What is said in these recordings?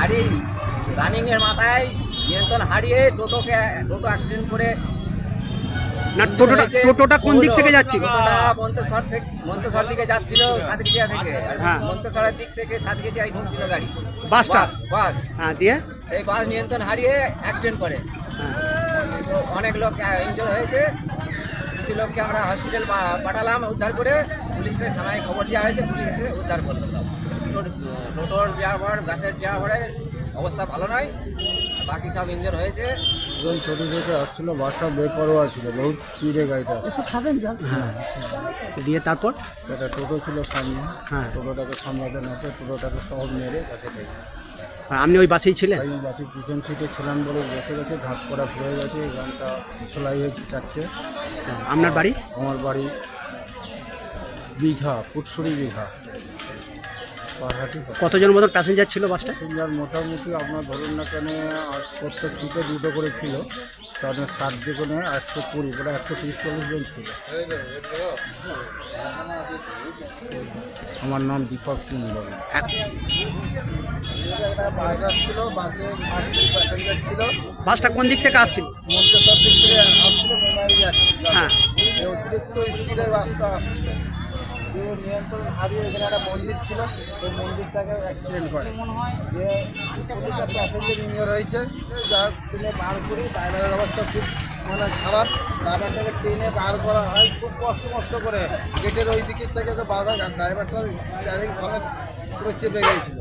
গাড়ি রানিংয়ের মাথায় নিয়ন্ত্রণ হারিয়ে টোটোকে টোটো অ্যাক্সিডেন্ট করে না টোটোটা টোটোটা কোন দিক থেকে যাচ্ছিল? টোটোটা মন্তেশ্বর থেকে মন্তেশ্বর দিকে যাচ্ছিল থেকে। হ্যাঁ। মন্তেশ্বরের দিক থেকে গাড়ি। বাসটা বাস বাস। হ্যাঁ দিয়ে? এই বাস নিয়ন্ত্রণ হারিয়ে অ্যাক্সিডেন্ট করে। হ্যাঁ। তো অনেক লোক ইনজোর হয়েছে। কিছু লোককে আমরা হসপিটাল পাঠালাম উদ্ধার করে। পুলিশের থানায় খবর দেওয়া হয়েছে। পুলিশ এসে উদ্ধার করল। টোটোর- টোটোর ড্রাইভার গাছের ড্রাইভারের অবস্থা ভালো নয়। বাকি সব ইনজোর হয়েছে। একজন ছোটো থেকে আসছিল বাসটা বেপরোয়া ছিল বহুত চিড়ে গাড়িটা। হ্যাঁ। দিয়ে তারপর? একটা টোটো ছিল সামনে। হ্যাঁ। টোটোটাকে সামলাতে না টোটোটাকে সব মেরে কাছে আপনি ওই বাসেই ছিলেন? আমি বাসের পিছন সিটে ছিলাম বলে বসে গেছে ঘাট করা পড়ে গেছে এই গানটা সেলাই হ্যাঁ, আপনার বাড়ি? আমার বাড়ি দীঘা ফুটসুরি দীঘা কতজন মতো প্যাসেঞ্জার ছিল বাসটা? প্যাসেঞ্জার মোটামুটি আপনার ধরুন না কেন প্রত্যেক সিটে দুটো করে ছিল। তাদের ষাট যেখানে একশো কুড়ি করে একশো তিরিশ চল্লিশ জন ছিল। আমার নাম দীপক কুণ্ডল এক- বাস আসছিল বাসে প্যাসেঞ্জার ছিল বাসটা কোন দিক থেকে আসছিল? দিক থেকে আসছিল হ্যাঁ। অতিরিক্ত স্পিডে বাসটা আসছিল। দিয়ে নিয়ন্ত্রণ হারিয়ে এখানে একটা মন্দির ছিল ওই মন্দিরটাকে অ্যাক্সিডেন্ট করে। দিয়ে প্রতিটা প্যাসেঞ্জার ইঞ্জোর হয়েছে। যা ট্রেনে বার করে ড্রাইভারের অবস্থা খুব মানে খারাপ। ড্রাইভারটাকে ট্রেনে বার করা হয় খুব কষ্ট কষ্ট করে। গেটের ওই দিকের থেকে তো বাধা ড্রাইভারটা চারিদিক ফলে পুরো চেপে গিয়েছিল।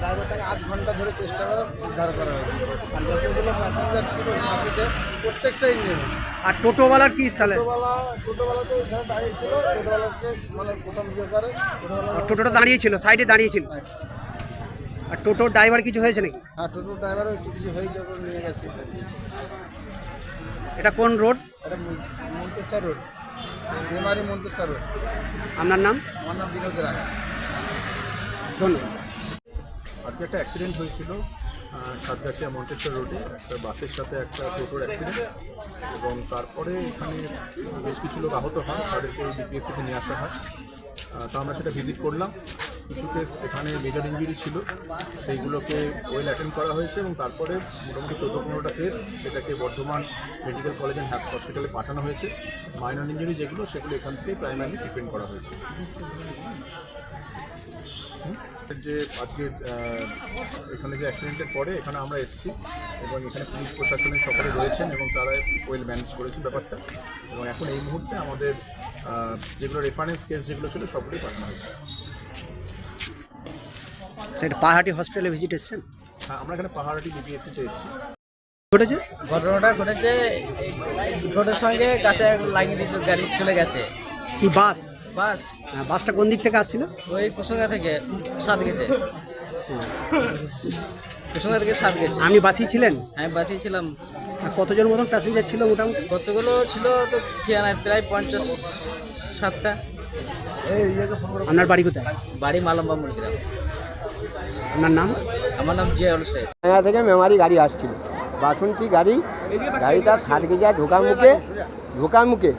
ড্রাইভারটাকে আধ ঘণ্টা ধরে চেষ্টা করে উদ্ধার করা হয়েছে। আর যতগুলো প্যাসেঞ্জার ছিল বাসেতে প্রত্যেকটা ইঞ্জিন আর টোটোওয়ালার কি তাহলে? মানে প্রথম ইয়ে টোটোটা দাঁড়িয়ে ছিল সাইডে দাঁড়িয়ে ছিল? আর টোটোর ড্রাইভার কিছু হয়েছে নাকি? হ্যাঁ টোটো ড্রাইভারও একটু কিছু হয়েছে নিয়ে গেছে। এটা কোন রোড? এটা মন্তেশ্বর রোড। মেমারি মন্তেশ্বর রোড। আপনার নাম? আমার নাম বিনোদ রায়। ধন্যবাদ। আজকে একটা অ্যাক্সিডেন্ট হয়েছিল সাতগাছিয়া মন্টেশ্বর রোডে একটা বাসের সাথে একটা টোটোর অ্যাক্সিডেন্ট এবং তারপরে এখানে বেশ কিছু লোক আহত হয় তাদেরকে বিপিএসসিতে নিয়ে আসা হয়। তো আমরা সেটা ভিজিট করলাম। কিছু কেস এখানে মেজর ইঞ্জুরি ছিল। সেইগুলোকে ওয়েল অ্যাটেন্ড করা হয়েছে এবং তারপরে মোটামুটি চোদ্দ পনেরোটা কেস সেটাকে বর্ধমান মেডিকেল কলেজ অ্যান্ড হসপিটালে পাঠানো হয়েছে। মাইনর ইঞ্জুরি যেগুলো, সেগুলো এখান থেকে প্রাইমারি ট্রিটমেন্ট করা হয়েছে। যে আজকে এখানে যে অ্যাক্সিডেন্টের পরে এখানে আমরা এসেছি এবং এখানে পুলিশ প্রশাসনের সকলে রয়েছেন এবং তারা ওয়েল ম্যানেজ করেছে ব্যাপারটা। এবং এখন এই মুহূর্তে আমাদের যেগুলো রেফারেন্স কেস যেগুলো ছিল, সবগুলোই পাঠানো হয়েছে। সেটা পাহাড়ি হসপিটালে ভিজিট এসছেন? হ্যাঁ আমরা এখানে পাহাড়াটি বিপিএসসিতে এসেছি। ঘটেছে? ঘটনাটা ঘটেছে টোটোর সঙ্গে গাছে লাগিয়ে দিয়েছে গাড়ি চলে গেছে। কি বাস? বাস। হ্যাঁ, বাসটা কোন দিক থেকে আসছিল? ওই কুসুঙ্গা থেকে সাত গেছে। কুসুঙ্গা থেকে সাত গেছে। আমি বাসেই ছিলেন? আমি বাঁচিয়েছিলাম আর কতজন মতন প্যাসেঞ্জার ছিল মোটামুটি? কতগুলো ছিল তো ঠিয়ানা প্রায় পঞ্চাশ সাতটা। আপনার বাড়ি কোথায়? বাড়ি মালম্বা মুরগিরাম আপনার নাম? আমার নাম জিয়াউল শেখ এখান থেকে মেমারি গাড়ি আসছিল। বাসন্তী গাড়ি গাড়িটা সাত কেজিয়া ঢোকার মুখে ঢোকার মুখে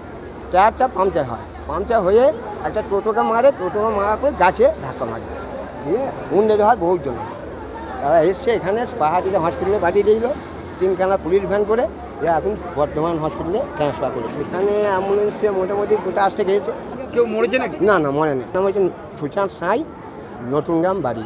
টায়ারটা পাংচার হয়। পাংচার হয়ে একটা টোটোকে মারে টোটোকে মারার পর গাছে ধাক্কা মারে। দিয়ে উন্ডেজ হয় বহুত জন তারা এসছে এখানে পাহাড়িতে হসপিটালে পাঠিয়ে দিয়েছিল। তিনখানা পুলিশ ভ্যান করে এখন বর্ধমান হসপিটালে ট্রান্সফার করে এখানে অ্যাম্বুলেন্সে মোটামুটি গোটা আসতে গেছে। কেউ মরেছে না না মরে নেই নাম হচ্ছে সুশান্ত সাঁই নতুন গ্রাম বাড়ি।